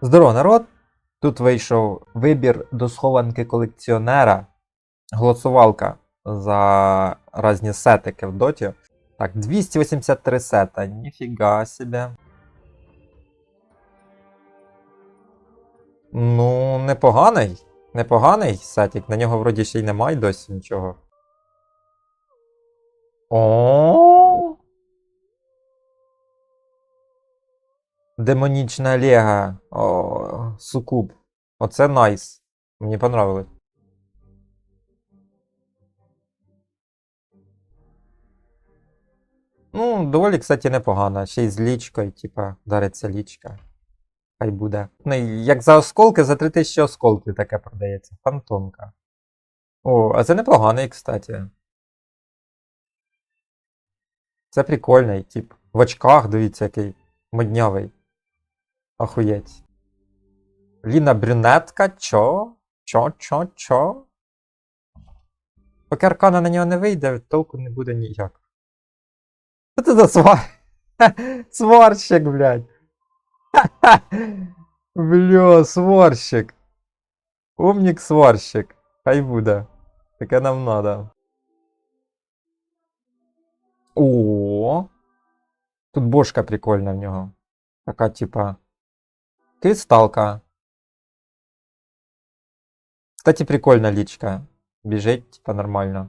Здорово, народ! Тут вийшов вибір до схованки колекціонера. Голосувалка за різні сетики в доті. Так, 283 сета. Ніфіга собі. Ну, непоганий. Непоганий сетик. На нього вроді ще й немає досі нічого. О. Демонічна Лега. О, Сукуб. Оце найс. Мені понравилось. Ну, доволі, кстати, непогано. Ще й з лічкою, типа, дариться лічка. Хай буде. Ну, як за осколки, за 3000 осколків таке продається. Фантомка. О, а це непоганий, кстати. Це прикольний, тип. В очках, дивіться, який моднявий. Охуєть. Ліна брюнетка, чо? Чо, чо, чо? Поки аркана на нього не вийде, толку не буде ніяк. Що це за свар... сварщик, блядь? Бля, сварщик. Умник сварщик. Хай буде. Таке нам надо. О. Тут бошка прикольна в нього. Така, типа. Кристалка. Кстати, прикольна лічка. Біжить, типа, нормально.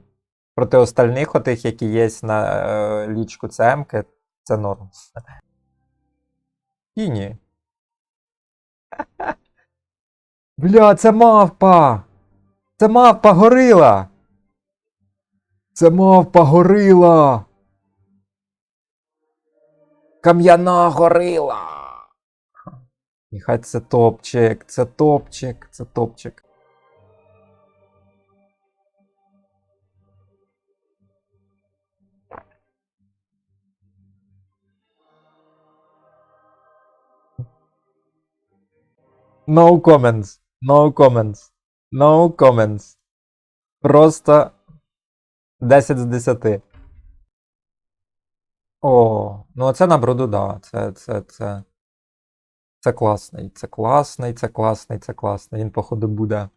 Проти остальних отих, які є на е, лічку ЦМ, це норм. Тіні. Бля, це мавпа! Це мавпа горила! Це мавпа горила! Кам'яна горила! Нехай це топчик, це топчик, це топчик. No comments. No comments. No comments. Просто 10 з 10. О, ну це на броду, да. Це, це, це. Це класний, це класний, це класний, це класний. Він, походу, буде.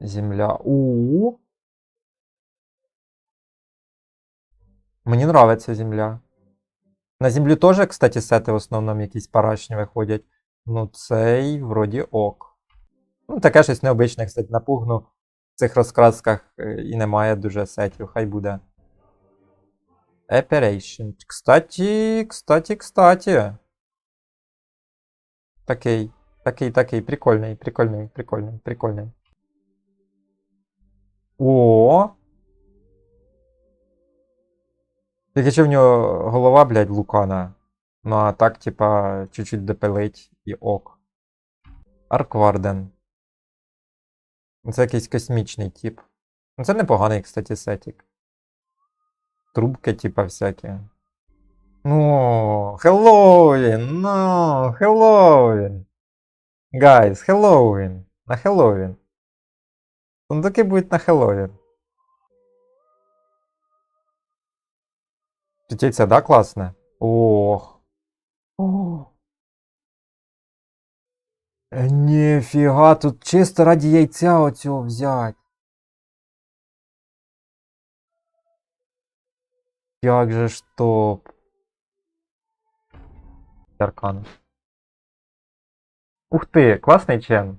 Земля. У. Мені нравиться земля. На землю теж, кстати, сети в основному якісь парашні виходять. Ну, цей вроді ок. Ну, таке щось необичне, кстати, на пугну. В цих розкрасках е, і немає дуже сетів, хай буде. Operation. Кстати, кстати, кстати. Такий, такий, такий, прикольний, прикольний, прикольний, прикольний. О! Тільки що в нього голова, блядь, лукана. Ну а так, типа, чуть-чуть допилить і ок. Аркварден. Це якийсь космічний тип. Ну це непоганий, кстати, сетік. Трубки, типа, всякі. Ну, Хеллоуін, ну, Хеллоуін. Гайс, Хеллоуін. На Хеллоуін. Сундуки будуть на Хеллоуін. Птиця, да, класне? Ох. Ох. Е, Ніфіга, тут чисто раді яйця оцього взять. Як же ж топ. Аркан. Ух ти, класний чен.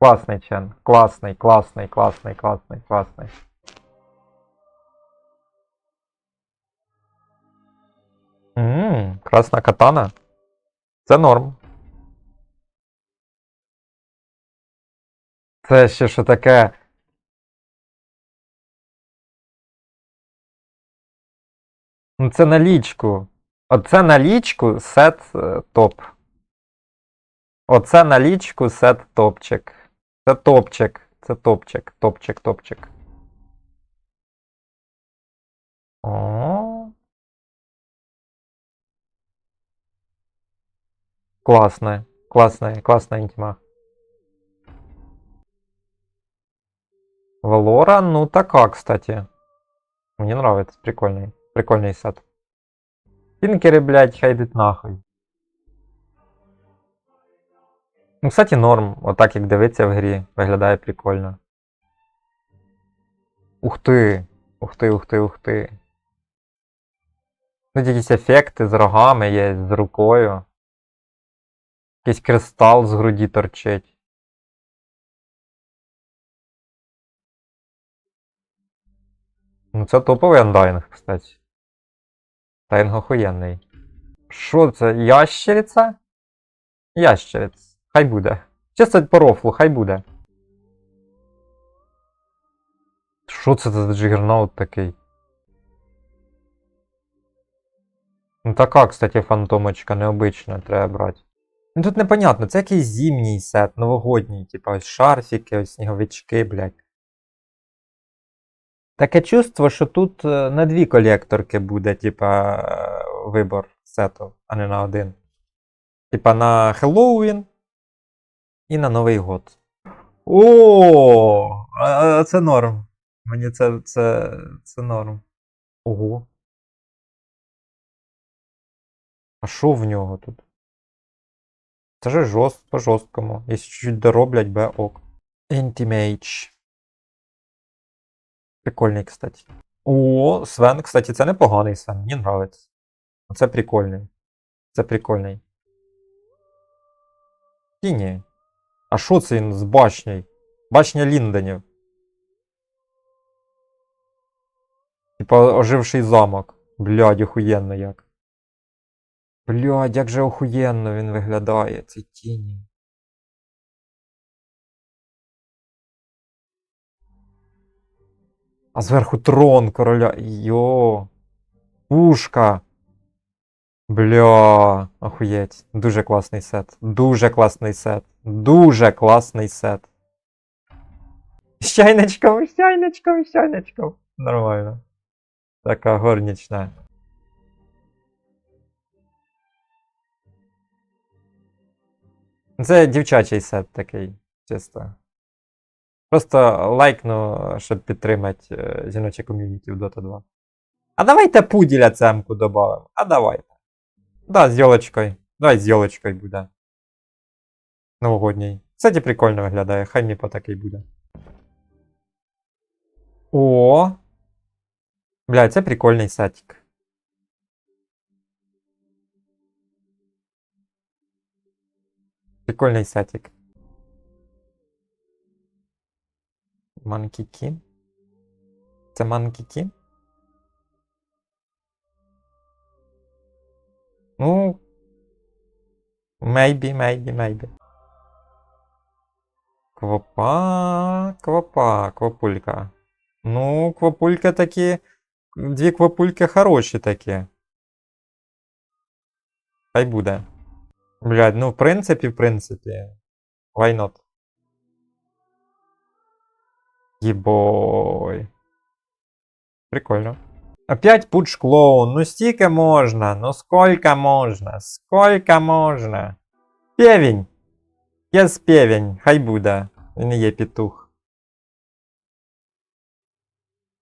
Класний чен. Класний, класний, класний, класний, класний. Ммм, красна катана. Це норм. Це ще що таке. Ну це на лічку. Оце на лічку сет топ. Оце на лічку сет топчик. Це топчик. Це топчик. Топчик, топчик. О. Классная, классная, классная интима. Валора, ну такая, кстати. Мне нравится, прикольный. Прикольный сет. Пинкеры, блядь, хай йдуть нахуй. Ну, кстати, норм. Отак як дивиться в грі, виглядає прикольно. Ух ти! Ух ти, ух ти, ух ти. Тут якісь ефекти з рогами є, з рукою. Якийсь кристал з груді торчить. Ну, це топовий андайнг, кстати. Тайнг охуєнний. Що це? Ящериця? Ящериць. Хай буде. Чисто по рофлу, хай буде. Що це за джигернаут такий? Ну така, кстати, фантомочка необична, треба брати. Ну тут непонятно, це якийсь зимній сет, новогодній, типа ось шарфіки, ось сніговички, блядь. Таке чувство, що тут е, на дві колекторки буде, типа, вибор сету, а не на один. Типа на Хеллоуін і на Новий год. О, це норм. Мені це, це, це норм. Ого. А що в нього тут? Це ж жорст по жорсткому. Якщо чуть дороблять, б ок. Anti-Mage. Прикольний, кстати. О, Свен, кстати, це непоганий Свен, мені нравиться. Це прикольний. Це прикольний. І. А що це він з башнею? Башня Лінденів. Типа оживший замок. Блядь, охуєнно як. Блядь, як же охуєнно він виглядає, ці тіні. А зверху трон короля. Йо. Пушка. Бля, охуєть. Дуже класний сет. Дуже класний сет. Дуже класний сет. З чайничком, з. Нормально. Така горнічна. Це дівчачий сет такий, чисто. Просто лайкну, щоб підтримати е, жіноче ком'юніті в Dota 2. А давайте пуділя цемку додамо. А давайте. Да, з йолочкою. Давай з йолочкою буде. Новогодній. Кстати, прикольно виглядає, хай мені по такий буде. О! Бля, це прикольний сетик. Прикольний сетик. King? Це King? Ну. Maybe, maybe, maybe. Квапа, квапа, квапулька. Ну, квапулька такі. Дві квапульки хороші такі. Хай буде. Блядь, ну в принципі, в принципі. Why not? Єбой. Прикольно. Опять пуч клоун. Ну стільки можна. Ну сколько можна? Сколько можна? Певень. Єс певень. Хай буде. Він і є петух.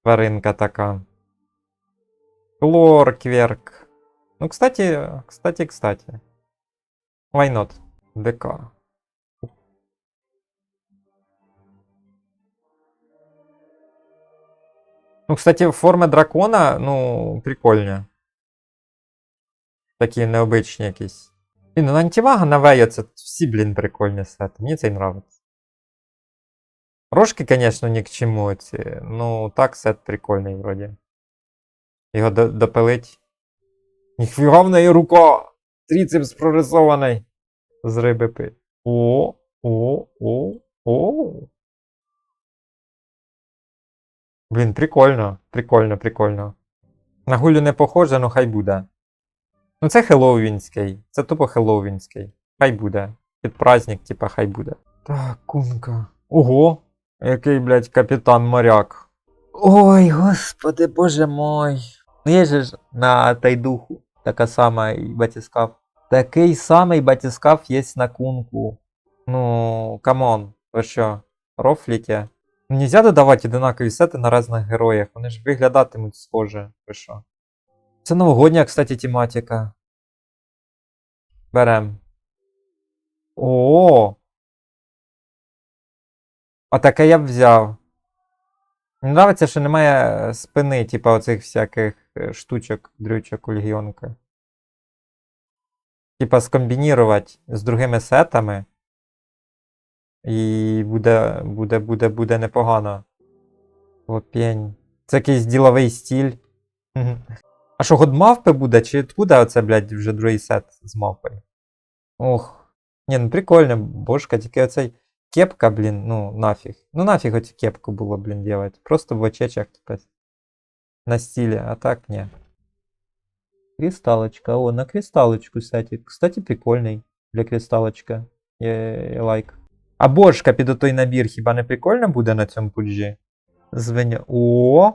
Тваринка така. Клоркверк. Ну, кстати, кстати, кстати. Why not? ДК. Ну, кстати, форми дракона, ну, прикольні. Такі необичні якісь. І, ну, антивага на Вея, це всі, блін, прикольні сети. Мені це й нравиться. Рожки, звісно, ні к чому ці. Ну, так, сет прикольний вроді. Його до- допилить. Ніхвіга в неї рука! Тріцепс прорисований. З риби пи. О, о, о, о. Блін, прикольно, прикольно, прикольно. На гулю не похоже, ну хай буде. Ну це хеллоуінський. Це тупо хеллоуінський. Хай буде. Під праздник, типа, хай буде. Так, кунка. Ого! Який, блядь, капітан моряк. Ой, господи, боже мой. Ну є ж на тайдуху така сама і батіскаф. Такий самий батіскаф є на кунку. Ну, камон, ви що, рофліте? Нельзя додавати одинакові сети на різних героях, вони ж виглядатимуть схоже. Ви що? Це новогодня, кстати, тематика. Берем. О, А таке я б взяв. Мені нравиться, що немає спини, типа оцих всяких е, штучок, дрючок у легіонка. Типа скомбінірувати з другими сетами. І буде, буде, буде, буде непогано. Лопень. Це якийсь діловий стіль. А що, год мавпи буде? Чи откуда оце, блядь, вже другий сет з мавпою? Ох. Ні, ну прикольно, бошка, тільки оцей кепка, блін, ну нафіг. Ну нафіг оцю кепку було, блін, делать. Просто в очечах, типа, на стиле, а так ні. Кристалочка, о, на кристалочку, кстати. Кстати, прикольний для кристалочка. Я, я лайк. А бошка під отой набір хіба не прикольно буде на цьому пуджі? Звиня. О!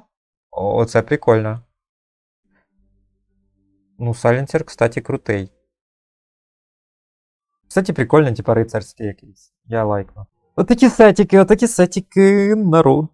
Оце прикольно. Ну, сайленсер, кстати, крутий. Кстати, прикольно, типа рицарський якийсь. Я лайкну. Отакі сетики, отакі сетики, народ.